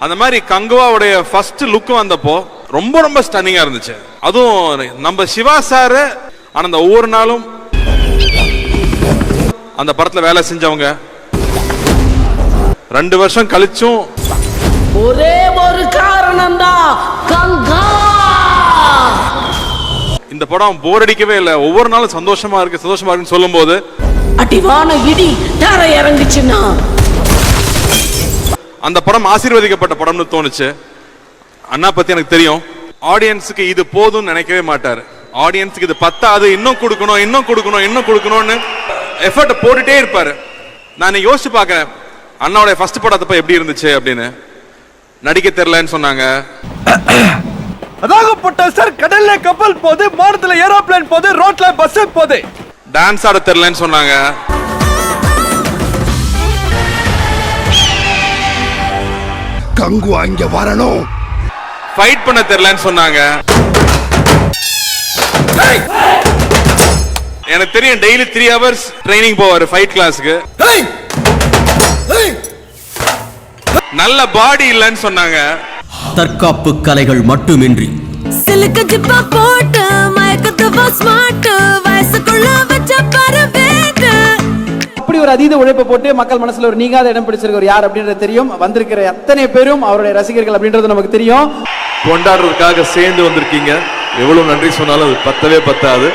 அந்த மாதிரி கங்குவாவுடைய first look வந்தப்போ ரொம்ப ரொம்ப ஸ்டன்னிங்கா இருந்துச்சு. அதுவும் நம்ம சிவா சார் ஆனா அந்த ஒவ்வொரு நாளும் அந்த படத்துல வேலை செஞ்சவங்க. ரெண்டு வருஷம் கழிச்சும் ஒரே ஒரு கங்கா! இந்த படம் போர் அடிக்கவே இல்லை. ஒவ்வொரு நாளும் சந்தோஷமா இருக்கு சந்தோஷமா இருக்குன்னு சொல்லும்போது அடிவான இடி தர இறங்குச்சுன்னா அந்த படம் ஆசீர்வதிக்கப்பட்ட படம்னு தோணுச்சு. அண்ணா பத்தி எனக்கு தெரியும். ஆடியன்ஸுக்கு இது போதும்னு நினைக்கவே மாட்டாரு. ஆடியன்ஸுக்கு இது பத்தாது. இன்னும் கொடுக்கணும் இன்னும் கொடுக்கணும் இன்னும் கொடுக்கணும்னு எஃபர்ட் போட்டுட்டே இருப்பாரு. நான் யோசிச்சு பார்க்கறேன். அண்ணாவுடைய ஃபர்ஸ்ட் படத்தப்ப எப்படி இருந்துச்சு அப்படின்னு. நடிக்க தெரியலன்னு சொன்னாங்க. அதாகப்பட்ட சார் கடல்ல கப்பல் போகுது மானத்துல ஏரோப்ளேன் போகுது ரோட்ல பஸ் போகுது டான்ஸ் ஆட தெரியலன்னு சொன்னாங்க. கங்கு அங்க வரணும். ஃபைட் பண்ண தெரியலன்னு சொன்னாங்க. எனக்கு தெரியும் டெய்லி த்ரீ ஹவர்ஸ் ட்ரைனிங் போவாரு ஃபைட் கிளாஸ்க்கு நல்ல பாடி இல்லைன்னு சொன்னாங்க. தற்காப்பு கலைகள் மட்டுமின்றி சிலுக்கு ஜிப்பா போட்டு மயக்கத்துவா ஸ்மார்ட் ஒரு அதீத உழைப்பை போட்டு மக்கள் மனசுல ஒரு நீங்காத இடம் பிடிச்சிருக்கவர் யார் அப்படின்றது தெரியும். வந்திருக்கிற அத்தனை பேரும் அவருடைய ரசிகர்கள் அப்படின்றது நமக்கு தெரியும். கொண்டாடுறதுக்காக சேர்ந்து வந்திருக்கீங்க. எவ்வளவு நன்றி சொன்னாலும் அது பத்தவே பத்தாது.